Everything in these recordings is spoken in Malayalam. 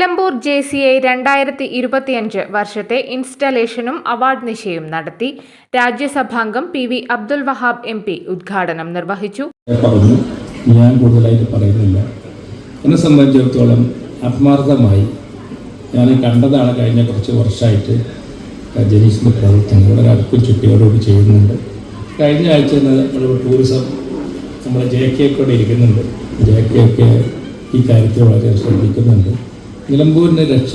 Nilambur J C I രണ്ടായിരത്തി ഇരുപത്തിയഞ്ച് വർഷത്തെ ഇൻസ്റ്റലേഷനും അവാർഡ് നിശയും നടത്തി. രാജ്യസഭാംഗം P V Abdul Wahab M P ഉദ്ഘാടനം നിർവഹിച്ചു. ഞാൻ കൂടുതലായിട്ട് പറയുന്നില്ല. എന്നെ സംബന്ധിച്ചിടത്തോളം ആത്മാർത്ഥമായി ഞാൻ കണ്ടതാണ് കഴിഞ്ഞ കുറച്ച് വർഷമായിട്ട് ജനീഷിന്റെ പ്രവർത്തനം വളരെ അടുക്കും ചുറ്റിയോടുകൂടി ചെയ്യുന്നുണ്ട്. കഴിഞ്ഞ ആഴ്ച ടൂറിസം നമ്മുടെ ജെ കെ കൂടെ ഇരിക്കുന്നുണ്ട്. ജെ കെ ഒക്കെ ഈ കാര്യത്തിൽ വളരെ ശ്രദ്ധിക്കുന്നുണ്ട്. നിലമ്പൂരിന്റെ രക്ഷ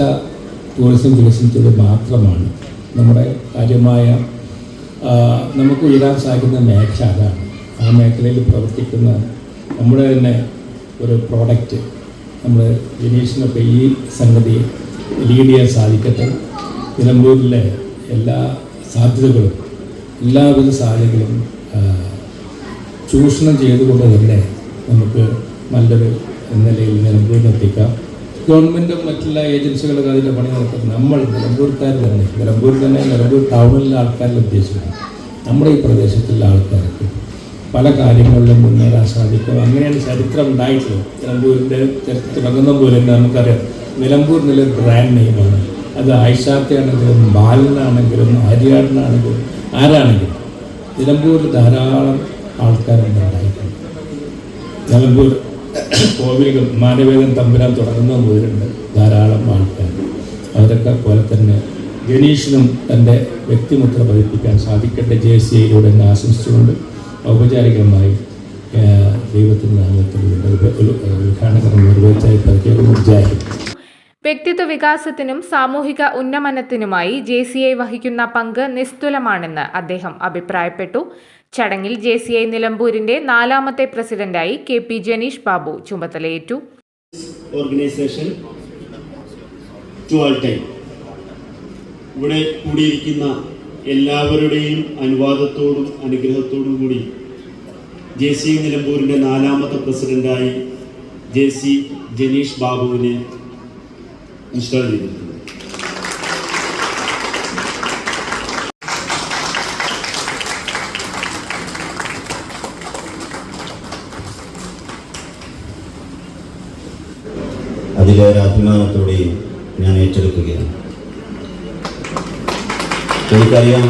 ടൂറിസം വികസനത്തിലൂടെ മാത്രമാണ്. നമ്മുടെ കാര്യമായ നമുക്ക് ഉയരാൻ സാധിക്കുന്ന മേഖല അതാണ്. ആ മേഖലയിൽ പ്രവർത്തിക്കുന്ന നമ്മുടെ തന്നെ ഒരു പ്രോഡക്റ്റ് നമ്മൾ ജനീഷിനൊക്കെ ഈ സംഗതി ലീഡ് ചെയ്യാൻ സാധിക്കട്ടെ. നിലമ്പൂരിലെ എല്ലാ സാധ്യതകളും എല്ലാവിധ സാധ്യതകളും ചൂഷണം ചെയ്തുകൊണ്ട് തന്നെ നമുക്ക് നല്ലൊരു നിലയിൽ നിലമ്പൂരിൽ എത്തിക്കാം. ഗവൺമെന്റും മറ്റുള്ള ഏജൻസികളൊക്കെ അതിന്റെ പണി നടത്തുന്നത് നമ്മൾ നിലമ്പൂർക്കാർ തന്നെ നിലമ്പൂർ തന്നെ നിലമ്പൂർ ടൗണിലെ ആൾക്കാരിൽ ഉദ്ദേശിക്കുന്നത് നമ്മുടെ ഈ പ്രദേശത്തുള്ള ആൾക്കാർക്ക് പല കാര്യങ്ങളിലും മുന്നേറാൻ സാധിക്കും. അങ്ങനെയാണ് ചരിത്രം ഉണ്ടായിട്ടുള്ളത്. നിലമ്പൂരിന്റെ തുടങ്ങുന്ന പോലെ തന്നെ നമുക്കറിയാം. നിലമ്പൂർ നില ബ്രാൻഡ് നെയിമാണ് അത് ഐഷാത്തയാണെങ്കിലും ബാലനാണെങ്കിലും ആര്യാടനാണെങ്കിലും ആരാണെങ്കിലും നിലമ്പൂരിൽ ധാരാളം ആൾക്കാരുണ്ടായിട്ടുണ്ട് നിലമ്പൂർ കോവിലുകൾ മാനവേദൻ തമ്പുരാൻ തുടങ്ങുന്ന മുതലുണ്ട് ധാരാളം ആൾക്കാർ. അതൊക്കെ പോലെ തന്നെ ഗണീഷിനും തന്റെ വ്യക്തിമുദ്ര പതിപ്പിക്കാൻ സാധിക്കട്ടെ ജെ സി ഐയിലൂടെ എന്നെ ആശംസിച്ചുകൊണ്ട് ഔപചാരികമായി വ്യക്തിത്വ വികാസത്തിനും സാമൂഹിക ഉന്നമനത്തിനുമായി ജെ സി ഐ വഹിക്കുന്ന പങ്ക് നിസ്തുലമാണെന്ന് അദ്ദേഹം അഭിപ്രായപ്പെട്ടു. ചടങ്ങിൽ ജെ സി ഐ നിലമ്പൂരിന്റെ നാലാമത്തെ പ്രസിഡന്റായി കെ പി ജനീഷ് ബാബു ചുമതലയേറ്റു. ഓർഗനൈസേഷൻ ഇവിടെ കൂടിയിരിക്കുന്ന എല്ലാവരുടെയും അനുവാദത്തോടും അനുഗ്രഹത്തോടും കൂടി ജെ സി നിലമ്പൂരിന്റെ നാലാമത്തെ പ്രസിഡന്റായി ജെ സി ജനീഷ് ബാബുവിനെ ഇൻസ്റ്റാൾ ചെയ്തിട്ടുണ്ട് അതിലേറെ അഭിമാനത്തോടെയും ഞാൻ ഏറ്റെടുക്കുകയാണ്. എനിക്കറിയാം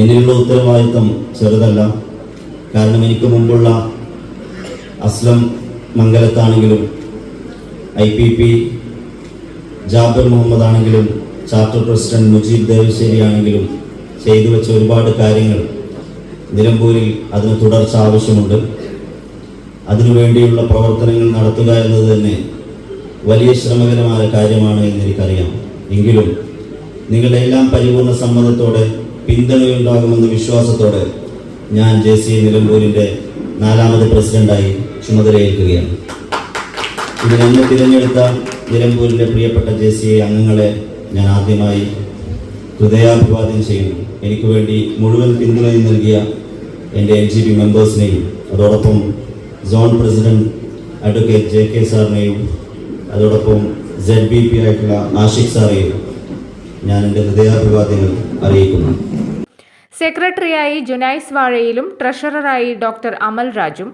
എന്നിലുള്ള ഉത്തരവാദിത്വം ചെറുതല്ല. കാരണം എനിക്ക് മുമ്പുള്ള Aslam മംഗലത്താണെങ്കിലും I P P Jabir Muhammad ആണെങ്കിലും ചാർട്ടർ പ്രസിഡന്റ് മുജീബ് ദേവശ്ശേരി ആണെങ്കിലും ചെയ്തു വെച്ച ഒരുപാട് കാര്യങ്ങൾ നിലമ്പൂരിൽ അതിന് തുടർച്ച ആവശ്യമുണ്ട്. അതിനുവേണ്ടിയുള്ള പ്രവർത്തനങ്ങൾ നടത്തുക എന്നത് തന്നെ വലിയ ശ്രമകരമായ കാര്യമാണ് എന്ന് എനിക്കറിയാം എങ്കിലും നിങ്ങളുടെ എല്ലാം പരിപൂർണ സമ്മതത്തോടെ പിന്തുണയുണ്ടാകുമെന്ന വിശ്വാസത്തോടെ ഞാൻ ജെ സി നിലമ്പൂരിന്റെ നാലാമത് പ്രസിഡന്റായി ചുമതലയേൽക്കുകയാണ്. ഇത് എന്നെ തിരഞ്ഞെടുത്ത നിലമ്പൂരിന്റെ പ്രിയപ്പെട്ട ജെ സി അംഗങ്ങളെ ഞാൻ ആദ്യമായി ഹൃദയാഭിവാദ്യം ചെയ്യുന്നു. എനിക്ക് വേണ്ടി മുഴുവൻ പിന്തുണയും നൽകിയ എന്റെ എൻ ജി ബി മെമ്പേഴ്സിനെയും അതോടൊപ്പം zone president advocate J K സാറിനെയും അതോടൊപ്പം സെഡ് ബി പി ആയിട്ടുള്ള ആഷിഖ് സാറെയും ഞാൻ എന്റെ ഹൃദയാഭിവാദ്യങ്ങൾ അറിയിക്കുന്നു. സെക്രട്ടറിയായി ജുനൈസ് വാഴയിലും ട്രഷററായി ഡോക്ടർ അമൽ രാജും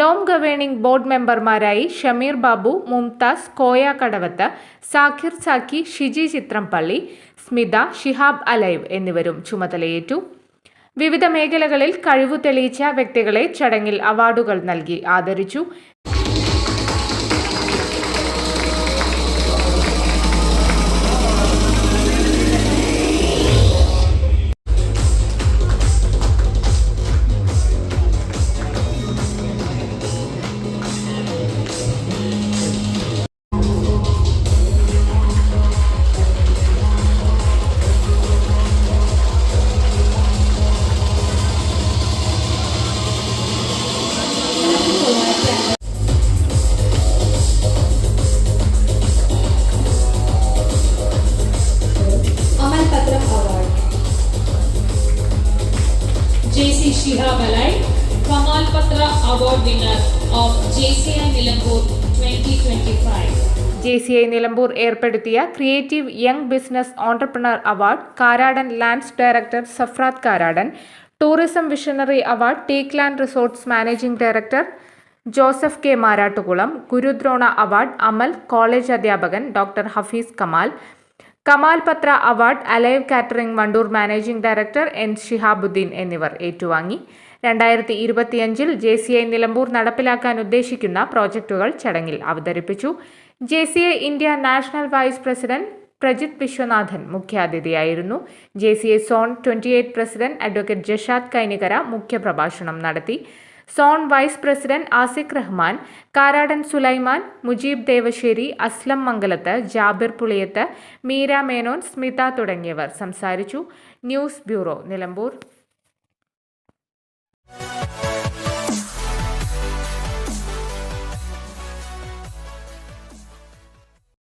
ലോം ഗവേണിംഗ് ബോർഡ് മെമ്പർമാരായി ഷമീർ ബാബു മുംതാസ് കോയ കടവത്ത് സാഖിർ സാക്കി ഷിജി ചിത്രംപള്ളി സ്മിത ഷിഹാബ് അലൈവ് എന്നിവരും ചുമതലയേറ്റു. വിവിധ മേഖലകളിൽ കഴിവു തെളിയിച്ച വ്യക്തികളെ ചടങ്ങിൽ അവാർഡുകൾ നൽകി ആദരിച്ചു. JC Shihab Alai, Kamal Patra Award winner of JCI Nilambur 2025. J C I Nilambur ഏർപ്പെടുത്തിയ creative young business entrepreneur award Karadan lands director Safrath Karadan tourism visionary award take land resorts managing director Joseph K Marattukulam Gurudrona award Amal college അധ്യാപകൻ ഡോക്ടർ ഹഫീസ് കമാൽ കമാൽ പത്ര award Alive catering Wandoor managing director N Shihabuddeen എന്നിവർ ഏറ്റുവാങ്ങി. രണ്ടായിരത്തി ഇരുപത്തിയഞ്ചിൽ ജെ സി ഐ നിലമ്പൂർ നടപ്പിലാക്കാൻ ഉദ്ദേശിക്കുന്ന പ്രോജക്റ്റുകൾ ചടങ്ങിൽ അവതരിപ്പിച്ചു. J C I India national vice president Prajith Viswanathan മുഖ്യാതിഥിയായിരുന്നു. J C I zone twenty eight president advocate Jashad Kainikara മുഖ്യപ്രഭാഷണം നടത്തി. Zone vice president Asiq Rahman Karadan Sulaiman Mujeeb Devassery Aslam Mangalath Jabir Puliyath Meera Menon Smitha തുടങ്ങിയവർ സംസാരിച്ചു. News bureau Nilambur.